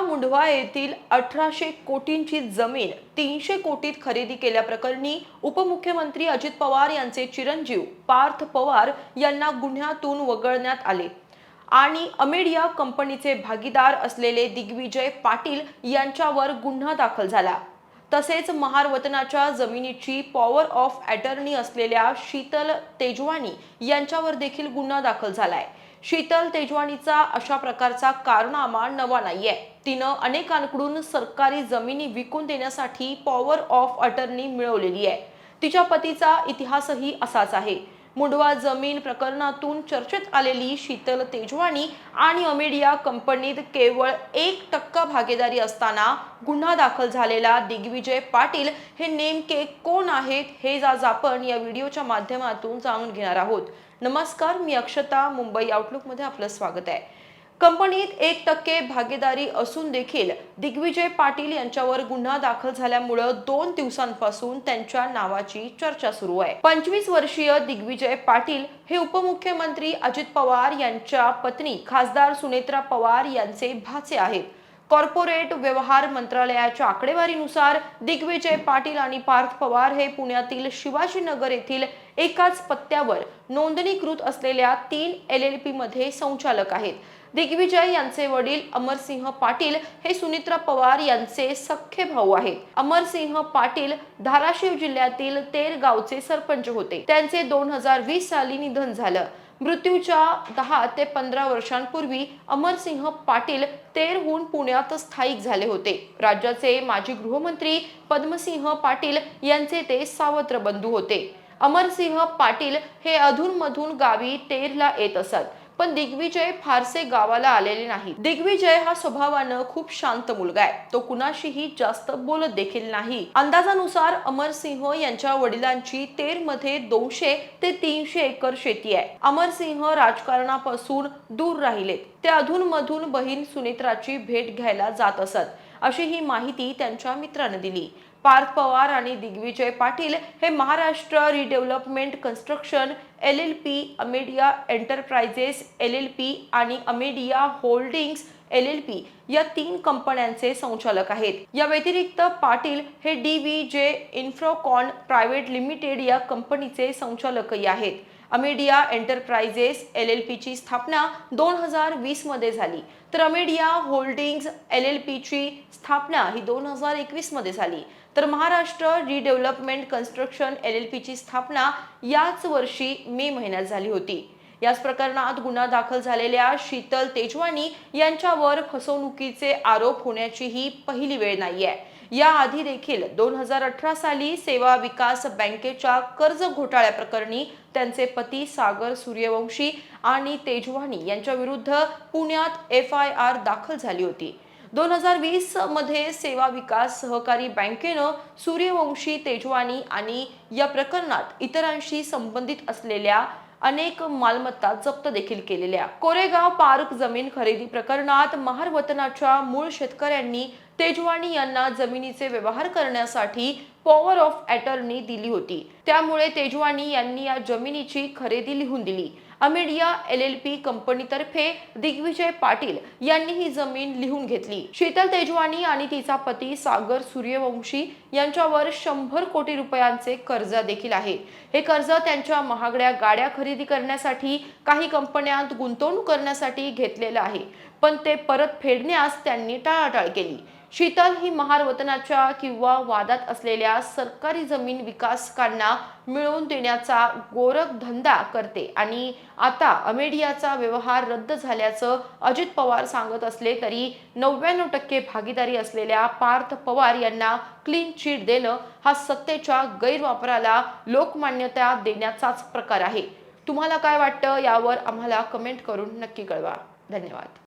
कोरेगाव मुंढवा येथील अठराशे कोटींची जमीन तीनशे कोटीत खरेदी केल्याप्रकरणी उपमुख्यमंत्री अजित पवार यांचे चिरंजीव पार्थ पवार यांना गुन्ह्यातून वगळण्यात आले. आणि अमेडिया कंपनीचे भागीदार असलेले दिग्विजय पाटील यांच्यावर गुन्हा दाखल झाला. तसेच महार वतनाच्या जमिनीची पॉवर ऑफ अटर्नी असलेल्या शीतल तेजवानी यांच्यावर देखील गुन्हा दाखल झालाय. शीतल तेजवानीचा अशा प्रकारचा कारनामा नवा नाहीये. तिनं अनेकांकडून सरकारी जमिनी विकून देण्यासाठी पॉवर ऑफ अटर्नी मिळवलेली आहे. तिच्या पतीचा इतिहासही असाच आहे. मुंडवा जमीन प्रकरणातून चर्चेत आलेली शीतल तेजवानी आणि अमेडिया कंपनीत केवळ एक टक्का भागीदारी असताना गुन्हा दाखल झालेला दिग्विजय पाटील हे नेमके कोण आहेत हे आज आपण या व्हिडिओच्या माध्यमातून जाणून घेणार आहोत. नमस्कार मी अक्षता. मुंबई आउटलुकमध्ये आपलं स्वागत आहे. कंपनीत एक टक्के भागीदारी असून देखील दिग्विजय पाटील यांच्यावर गुन्हा दाखल झाल्यामुळं दोन दिवसांपासून त्यांच्या नावाची चर्चा सुरू आहे. पंचवीस वर्षीय दिग्विजय पाटील हे उपमुख्यमंत्री अजित पवार यांच्या पत्नी खासदार सुनेत्रा पवार यांचे भाचे आहेत. कॉर्पोरेट व्यवहार मंत्रालयाच्या आकडेवारीनुसार दिग्विजय पाटील आणि पार्थ पवार हे पुण्यातील शिवाजीनगर येथील एकाच पत्त्यावर नोंदणीकृत असलेल्या तीन एल एल पी मध्ये संचालक आहेत. दिग्विजय यांचे वडील अमरसिंह पाटील हे सुनित्रा पवार यांचे सख्खे भाऊ आहेत. अमरसिंह पाटील धाराशिव जिल्ह्यातील तेर गावचे सरपंच होते. त्यांचे दोन हजार वीस साली निधन झालं. मृत्यूच्या दहा ते पंधरा वर्षांपूर्वी अमरसिंह पाटील तेरहून पुण्यात स्थायिक झाले होते. राज्याचे माजी गृहमंत्री पद्मसिंह पाटील यांचे ते सावत्र बंधू होते. अमरसिंह पाटील हे अधूनमधून गावी तेरला येत असत. पण दिग्विजय फारसे गावाला आलेले नाही दिग्विजय हा स्वभावानं खूप शांत मुलगा आहे. तो कुणाशीही जास्त बोलत देखील नाही. अंदाजानुसार अमरसिंह यांच्या वडिलांची तेरमध्ये दोनशे ते तीनशे एकर शेती आहे. अमरसिंह राजकारणापासून दूर राहिलेत. ते अधूनमधून बहीण सुनेत्राची भेट घ्यायला जात असत अशी ही माहिती त्यांच्या मित्राने दिली. पार्थ पवार आणि दिग्विजय पाटील हे Maharashtra redevelopment construction L L P Amedia enterprises L L P आणि Amedia holdings L L P या तीन कंपन्यांचे संचालक आहेत. या व्यतिरिक्त पाटील हे D V J इन्फ्रोकॉन private limited या कंपनीचे संचालकही आहेत. अमेडिया एंटरप्राइजेस एल एल पीची स्थापना दोन हजार वीसमध्ये झाली. तर अमेडिया होल्डिंग्ज एल एल पीची स्थापना ही दोन हजार एकवीसमध्ये झाली. तर Maharashtra redevelopment construction L L पीची स्थापना याच वर्षी मे महिन्यात झाली होती. याच प्रकरणात गुन्हा दाखल झालेल्या शीतल तेजवानी यांच्यावर फसवणुकीचे आरोप होण्याची ही पहिली वेळ नाहीये. याआधी देखील दोन हजार अठरा साली सेवा विकास बँकेच्या कर्ज घोटाळ्या प्रकरणी त्यांचे पती सागर सूर्यवंशी आणि तेजवानी यांच्या विरुद्ध पुण्यात एफ आय आर दाखल झाली होती. दोन हजार वीसमध्ये सेवा विकास सहकारी बँकेनं सूर्यवंशी तेजवानी आणि या प्रकरणात इतरांशी संबंधित असलेल्या अनेक मालमत्ता जप्त देखील केलेल्या. कोरेगाव पार्क जमीन खरेदी प्रकरणात महार वतनाच्या मूळ शेतकऱ्यांनी तेजवानी यांना जमिनीचे व्यवहार करण्यासाठी पॉवर ऑफ अटर्नी दिली होती. त्यामुळे तेजवानी यांनी या जमिनीची खरेदी लिहून दिली. अमेडिया एल एल पी कंपनीतर्फे दिग्विजय पाटील यांनी ही जमीन लिहून घेतली. शीतल तेजवानी आणि तिचा पती सागर सूर्यवंशी यांच्यावर शंभर कोटी रुपयांचे कर्ज देखील आहे. हे कर्ज त्यांच्या महागड्या गाड्या खरेदी करण्यासाठी काही कंपन्यांत गुंतवणूक करण्यासाठी घेतलेलं आहे. पण ते परत फेडण्यास त्यांनी टाळाटाळ केली. शीतल ही महार वतनाच्या किंवा वादात असलेल्या सरकारी जमीन विकासकांना मिळवून देण्याचा गोरख धंदा करते. आणि आता अमेडियाचा व्यवहार रद्द झाल्याचं अजित पवार सांगत असले तरी नव्याण्णव टक्के भागीदारी असलेल्या पार्थ पवार यांना क्लीन चिट देणं हा सत्तेच्या गैरवापराला लोकमान्यता देण्याचाच प्रकार आहे. तुम्हाला काय वाटतं? यावर आम्हाला कमेंट करून नक्की कळवा. धन्यवाद.